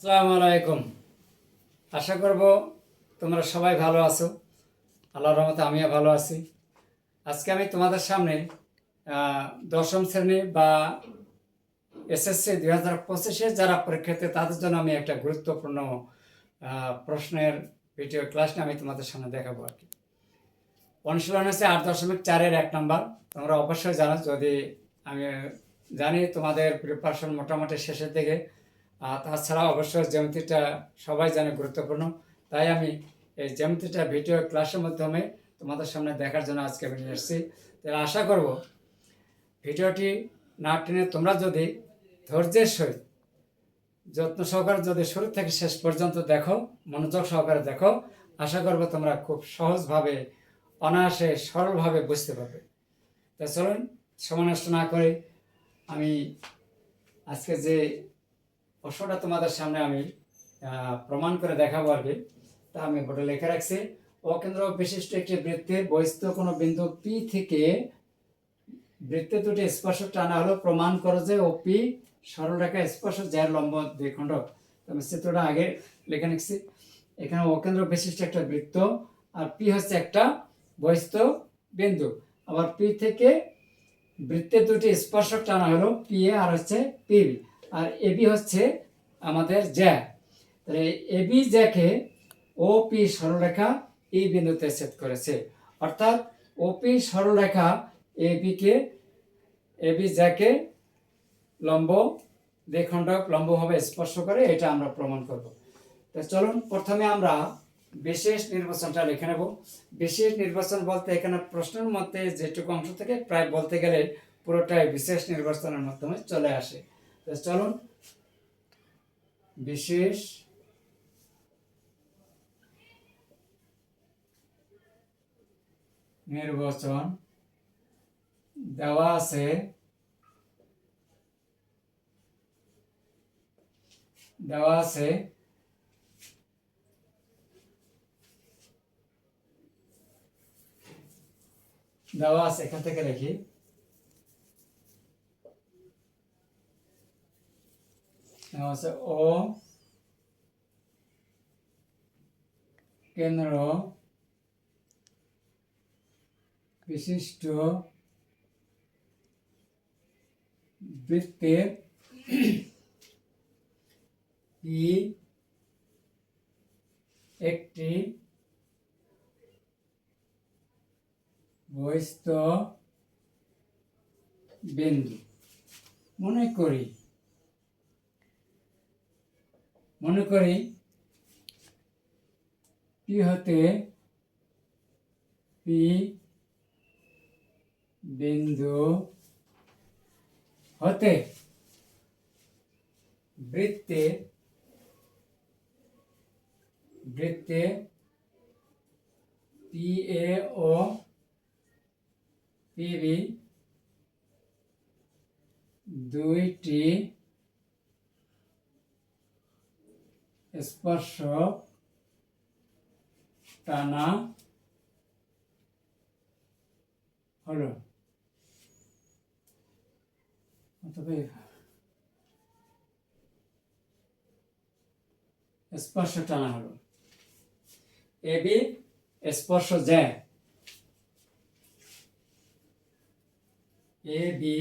আসসালামু আলাইকুম। আশা করব তোমরা সবাই ভালো আছো। আল্লাহর রহমতে আমিও ভালো আছি। আজকে আমি তোমাদের সামনে দশম শ্রেণি বা এসএসসি দুই হাজার পঁচিশে যারা পরীক্ষার্থী, তাদের জন্য আমি একটা গুরুত্বপূর্ণ প্রশ্নের ভিডিও ক্লাস নিয়ে আমি তোমাদের সামনে দেখাবো আর কি। অনুশীলন হচ্ছে আট দশমিক চারের এক নাম্বার। তোমরা অবশ্যই জানো, যদি আমি জানি তোমাদের প্রিপারেশন মোটামুটি শেষের দিকে আর তাছাড়া অবশ্যই জ্যামিতিটা সবাই জানে গুরুত্বপূর্ণ। তাই আমি এই জ্যামিতিটা ভিডিও ক্লাসের মাধ্যমে তোমাদের সামনে দেখার জন্য আজকে আমি এসেছি তাহলে আশা করব ভিডিওটি না টেনে তোমরা যদি ধৈর্যের সহিত, যত্ন সহকারে যদি শুরু থেকে শেষ পর্যন্ত দেখো, মনোযোগ সহকারে দেখো, আশা করব তোমরা খুব সহজভাবে, অনায়াসে, সরলভাবে বুঝতে পারবে। তা চলুন সময় নষ্ট না করে আমি আজকে যে প্রশ্নটা তোমাদের সামনে আমি প্রমাণ করে দেখাবো আর কি। তা আমি বোর্ডে লেখা রাখছি অকেন্দ্র বিশিষ্ট একটি বৃত্তের বহিস্থ কোনো বিন্দু পি থেকে বৃত্তে দুটি স্পর্শ টানা হলো। প্রমাণ করো যে ও পি সরলরেখা স্পর্শ যার লম্ব দ্বিখণ্ড তো আমি চিত্রটা আগে লিখে নিচ্ছি। এখানে অকেন্দ্র বিশিষ্ট একটা বৃত্ত আর পি হচ্ছে একটা বহিস্থ বিন্দু। আবার পি থেকে বৃত্তে দুটি স্পর্শক টানা হলো পি এ আর হচ্ছে পিবি আর এবি হচ্ছে আমাদের জ্যা। তাহলে এবি জ্যাকে ও পি সরলরেখা এই বিন্দুতে ছেদ করেছে। অর্থাৎ ওপি সরলরেখা এবিকে এবি জ্যাকে লম্ব দ্বিখণ্ডক লম্বভাবে স্পর্শ করে এটা আমরা প্রমাণ করব। তো চলুন প্রথমে আমরা বিশেষ নির্বাচনটা লিখে নেব। বিশেষ নির্বাচন বলতে এখানে প্রশ্নের মধ্যে যেটুকু অংশ থেকে প্রায় বলতে গেলে পুরোটাই বিশেষ নির্বাচনের মাধ্যমে চলে আসে। চলুন। বিশেষ। নির্বাচন। দেওয়া আছে। দেওয়া আছে। দেওয়া আছে এখান থেকে লিখি আছে ও কেন্দ্র বিশিষ্ট বৃত্তের ই একটি বহিস্থ বিন্দু মনে করি মনে করি পি হতে পি বিন্দু হতে বৃত্তে বৃত্তে পি এ ও পিবি দুইটি স্পর্শ টানা হলো। তবে স্পর্শ টানা হলো। এবি স্পর্শ এ বি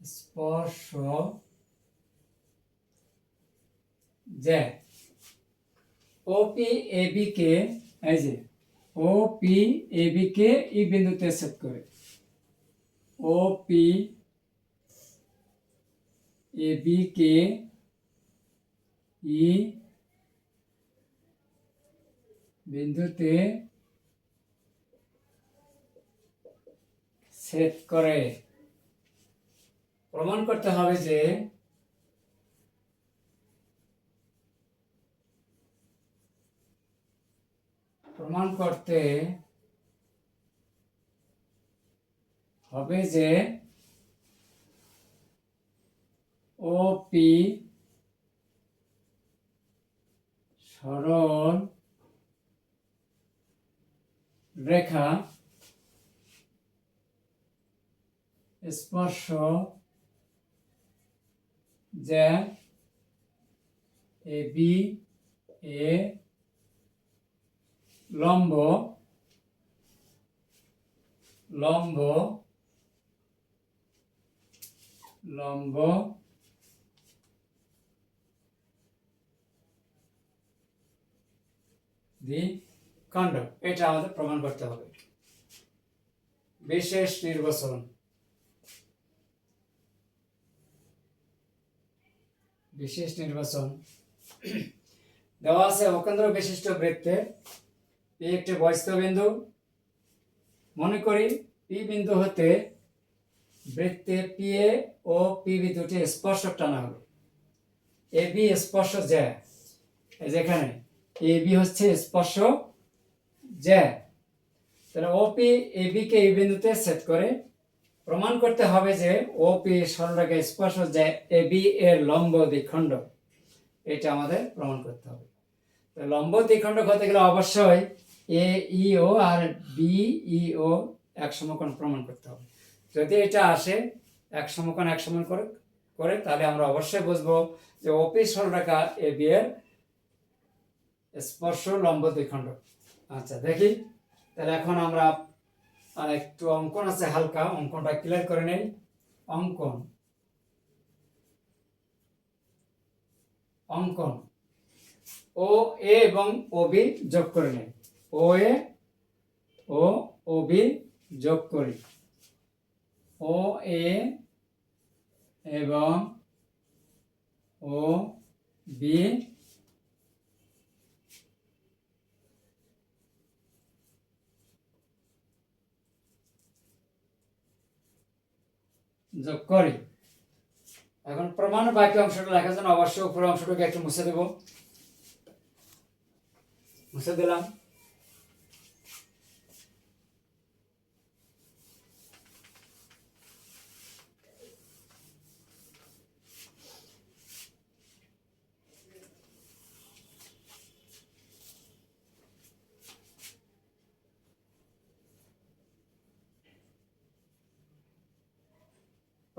স্পর্শ যে ওপি এ বি কে এই যে ও পি এ বি কে ই বিন্দুতে সেট করে। ও পি এ বি কে ই বিন্দুতে সেট করে। প্রমাণ করতে হবে যে প্রমাণ করতে হবে যে ও পি সরল রেখা স্পর্শ যে এ বি এ লম্ব লম্ব লম্ব, দি খণ্ড এটা আমাদের প্রমাণ করতে হবে। বিশেষ নির্বাচন। বিশেষ নির্বাচন। দেওয়া আছে অকেন্দ্র বিশিষ্ট বৃত্তে পি একটি বয়স্ক বিন্দু। মনে করি পি বিন্দু হতে বৃত্তে P A O P B দুটি স্পর্শক টানা হলো এ বি স্পর্শ জ্যা যেখানে এ বি হচ্ছে স্পর্শ জ্যা তাহলে ওপি এ বি কে এই বিন্দুতে সেট করে প্রমাণ করতে হবে যে ওপি সরলরেখা স্পর্শ যে এ বি এর লম্ব দ্বিখণ্ড। এটা আমাদের প্রমাণ করতে হবে। লম্ব দ্বিখণ্ড হতে গেলে অবশ্যই এ ও আর বি ও এক সমকোণ প্রমাণ করতে হবে। যদি এটা আসে এক সমকোণ এক সমান করে করে, তাহলে আমরা অবশ্যই বুঝব যে ওপি সরলরেখা এ বি এর স্পর্শ লম্ব দ্বিখণ্ড আচ্ছা দেখি। তাহলে এখন আমরা একটু অঙ্কন আছে হালকা, অঙ্কনটা ক্লিয়ার করে নেই। অঙ্কন। অঙ্কন। ও এ এবং ও বি যোগ করে নেই। ও এ ও ও বি যোগ করি। ও এ এবং ও বি যোগ করি। এখন প্রমাণ বাকি অংশটা লেখার জন্য অবশ্যই উপরের অংশটাকে একটু মুছে দেব। মুছে দিলাম।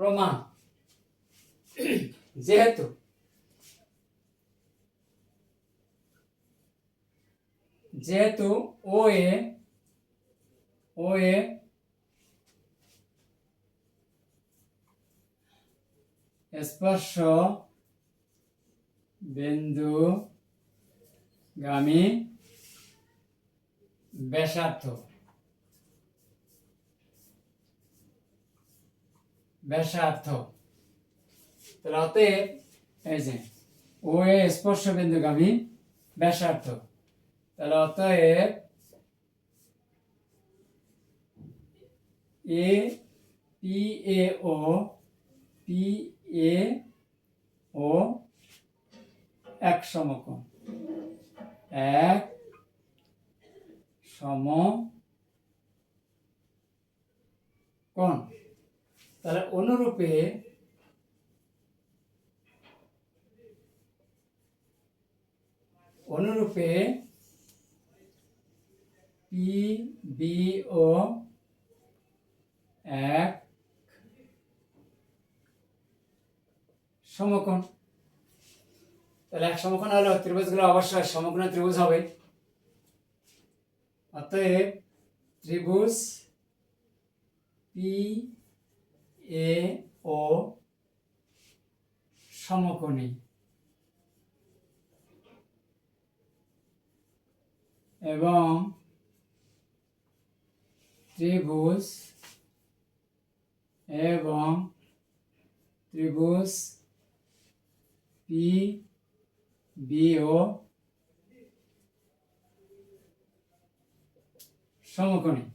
প্রমাণ। যেহেতু যেহেতু ও এ ও এ স্পর্শ বিন্দু গামী ব্যাসার্থ ব্যাসার্থ। তাহলে অতএব, এই যে, ও এ স্পর্শ বিন্দুগামী ব্যাসার্থ। তাহলে অতএব, এ, P, A, O, P, A, ও, এক সমকোণ। এক সম কোণ তাহলে অনুরূপে অনুরূপে পি, বি, ও এক সমকোণ। তাহলে এক সমকোণ হলে ত্রিভুজগুলো অবশ্যই সমকোণের ত্রিভুজ হবে। অতএব ত্রিভুজ পি এ ও সমকোণী। এবং ত্রিভুজ এবং ত্রিভুজ পি বি ও সমকোণী।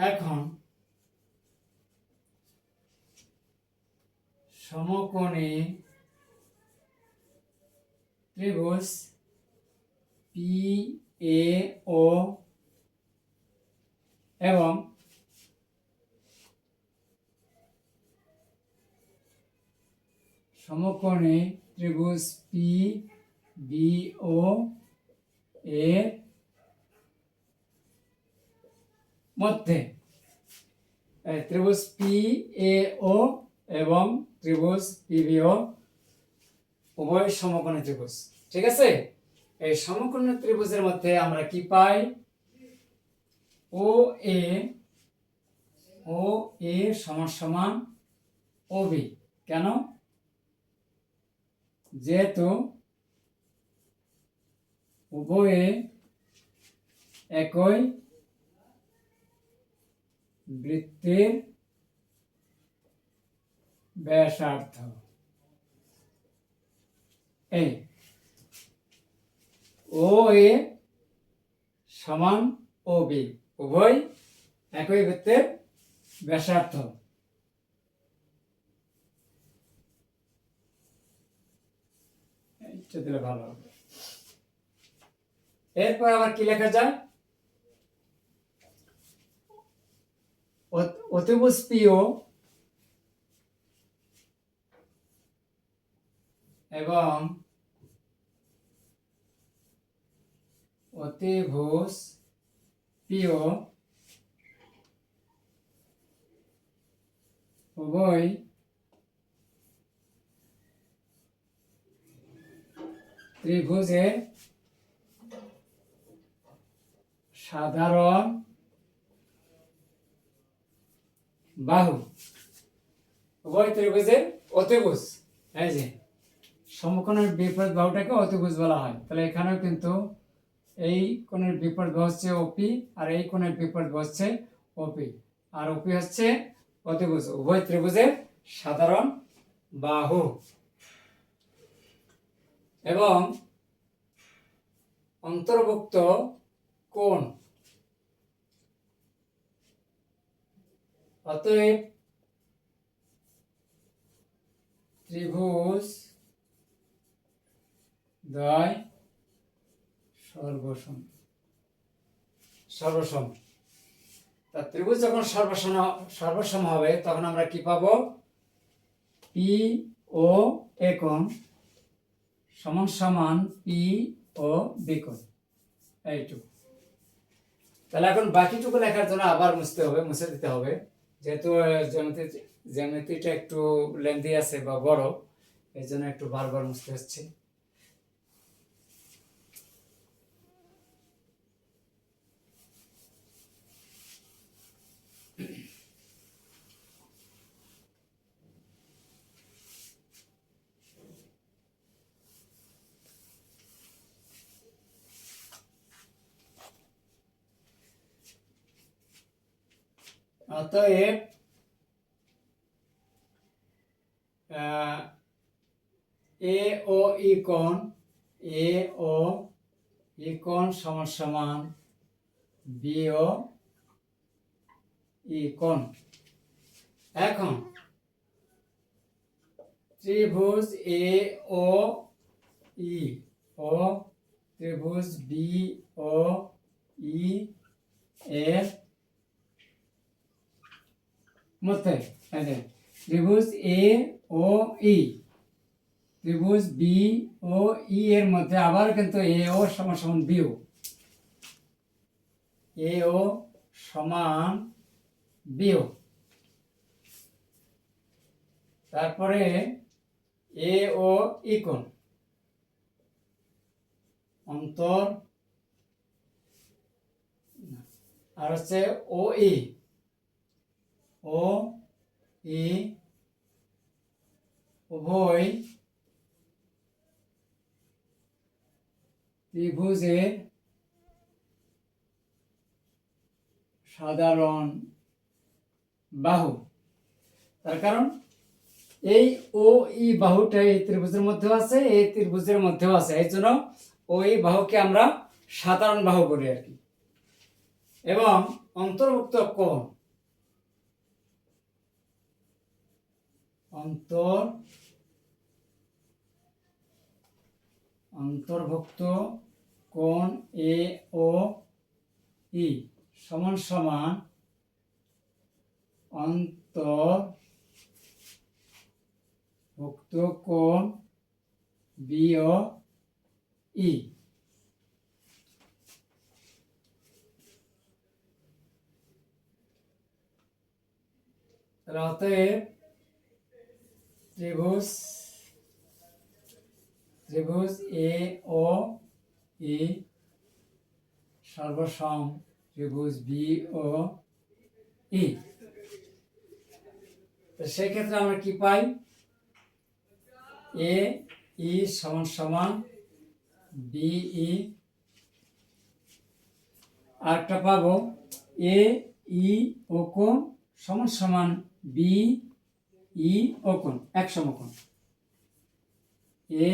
এখন সমকোণী ত্রিভুজ পি এ ও এবং সমকোণী ত্রিভুজ পি বি ও এর মধ্যে। ত্রিভুজ পি এ ও এবং ত্রিভুজ পিবিও উভয় সমকোণী ত্রিভুজ। ঠিক আছে? এই সমকোণী ত্রিভুজের মধ্যে আমরা কি পাই? ও এ ও এ সমান সমান ও বি কেন? যেহেতু উভয়ে একই বৃত্তের ব্যাসার্ধ। এই ও এ সমান ও বি, উভয় একই বৃত্তের ব্যাসার্ধ। দিলে ভালো হবে। এরপর আবার কি লেখা যায়? অত- অতিভুজ পিও এবং অতিভুজ পিও উভয় ত্রিভুজের সাধারণ বাহু। উভয় ত্রিভুজের অতিভুজ। এই যে, সমকোণের বিপরীত বাহুটাকে অতিভুজ বলা হয়। তাহলে এখানেও কিন্তু এই কোণের বিপরীত বাহু হচ্ছে ওপি আর এই কোণের বিপরীত বাহু হচ্ছে ওপি আর ওপি হচ্ছে অতিভুজ। উভয় ত্রিভুজের সাধারণ বাহু। এবং অন্তর্ভুক্ত কোণ অতএব ত্রিভুজ দ্বয় সর্বসম। সর্বসম। তা ত্রিভুজ যখন সর্বসম সর্বসম হবে, তখন আমরা কি পাবো? পি ও একম সমান সমান পি ও বিকোণ এইটুকু। তাহলে এখন বাকিটুকু লেখার জন্য আবার মুছতে হবে, মুছে দিতে হবে। যেহেতু জ্যামিতি জ্যামিতিটা একটু লেন্দি আছে বা বড় এই জন্য একটু বারবার মুছতে হচ্ছে। অতএব এ ও ই কোণ এ ও ই কোণ সমান সমান বি ও ই কোণ এখন, ত্রিভুজ এ ও ই ও, ত্রিভুজ বি ও ই এর মধ্যে ত্রিভুজ এ ও ই ত্রিভুজ বি ও ই এর মধ্যে আবার কিন্তু এ ও সমান সমান বিও এ ও সমান বিও তারপরে এ ও ই কোণ অন্তর। আর হচ্ছে ও ই ও, ই, উভয় ত্রিভুজের সাধারণ বাহু। তার কারণ এই ও, ই বাহুটা এই ত্রিভুজের মধ্যেও আছে, এই ত্রিভুজের মধ্যেও আছে। এই জন্য ওই বাহুকে আমরা সাধারণ বাহু বলি আর কি। এবং অন্তর্ভুক্ত কোণ। অন্তর, অন্তর্ভুক্ত কোণ এ ও ই, সমান সমান অন্তর্ভুক্ত কোণ বি ও ই। তাহলে অতএব ত্রিভুজ ত্রিভুজ এ ও ই সর্বসম ত্রিভুজ বি ও ই তো সেক্ষেত্রে আমরা কি পাই? এ ই সমান সমান বি ই আরেকটা পাবো। এ ই ও কোণ সমান সমান বি ই ও কোণ এক সমকোণ এ,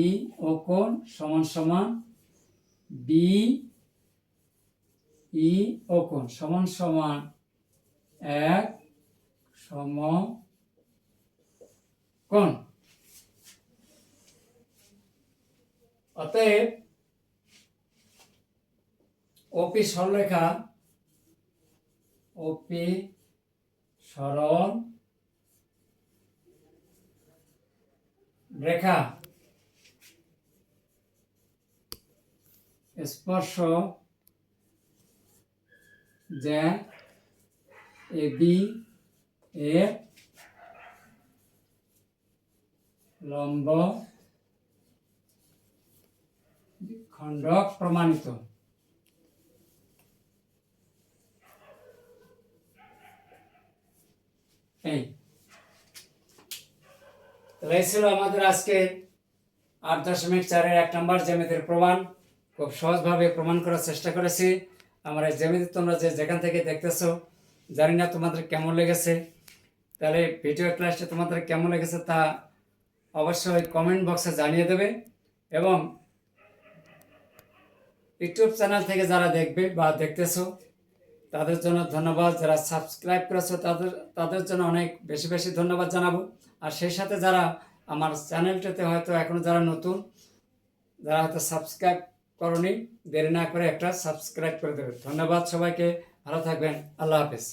ই ও কোণ সমান সমান বি, ই ও কোণ সমান সমান এক সম কোণ। অতএব ওপি সরলরেখা ওপি সরল রেখা স্পর্শ যে এ বি এর লম্ব খণ্ডক প্রমাণিত। এই তাহলে এই ছিল আমাদের আজকে আট দশমিক চারের এক নম্বর জ্যামিতির প্রমাণ। খুব সহজভাবে প্রমাণ করার চেষ্টা করেছি। আমার এই জ্যামিতি তোমরা যে যেখান থেকে দেখতেছো, জানি না তোমাদের কেমন লেগেছে। তাহলে ভিডিও ক্লাসটা তোমাদের কেমন লেগেছে তা অবশ্যই কমেন্ট বক্সে জানিয়ে দেবে এবং ইউটিউব চ্যানেল থেকে যারা দেখবে বা দেখতেছো, তাদের জন্য ধন্যবাদ। যারা সাবস্ক্রাইব করেছ, তাদের তাদের জন্য অনেক বেশি বেশি ধন্যবাদ জানাব। আর সেই সাথে যারা আমার চ্যানেলটাতে হয়তো এখনও যারা নতুন, যারা হয়তো সাবস্ক্রাইব করনি, দেরি না করে একটা সাবস্ক্রাইব করে দেবে ধন্যবাদ সবাইকে, ভালো থাকবেন, আল্লাহ হাফেজ।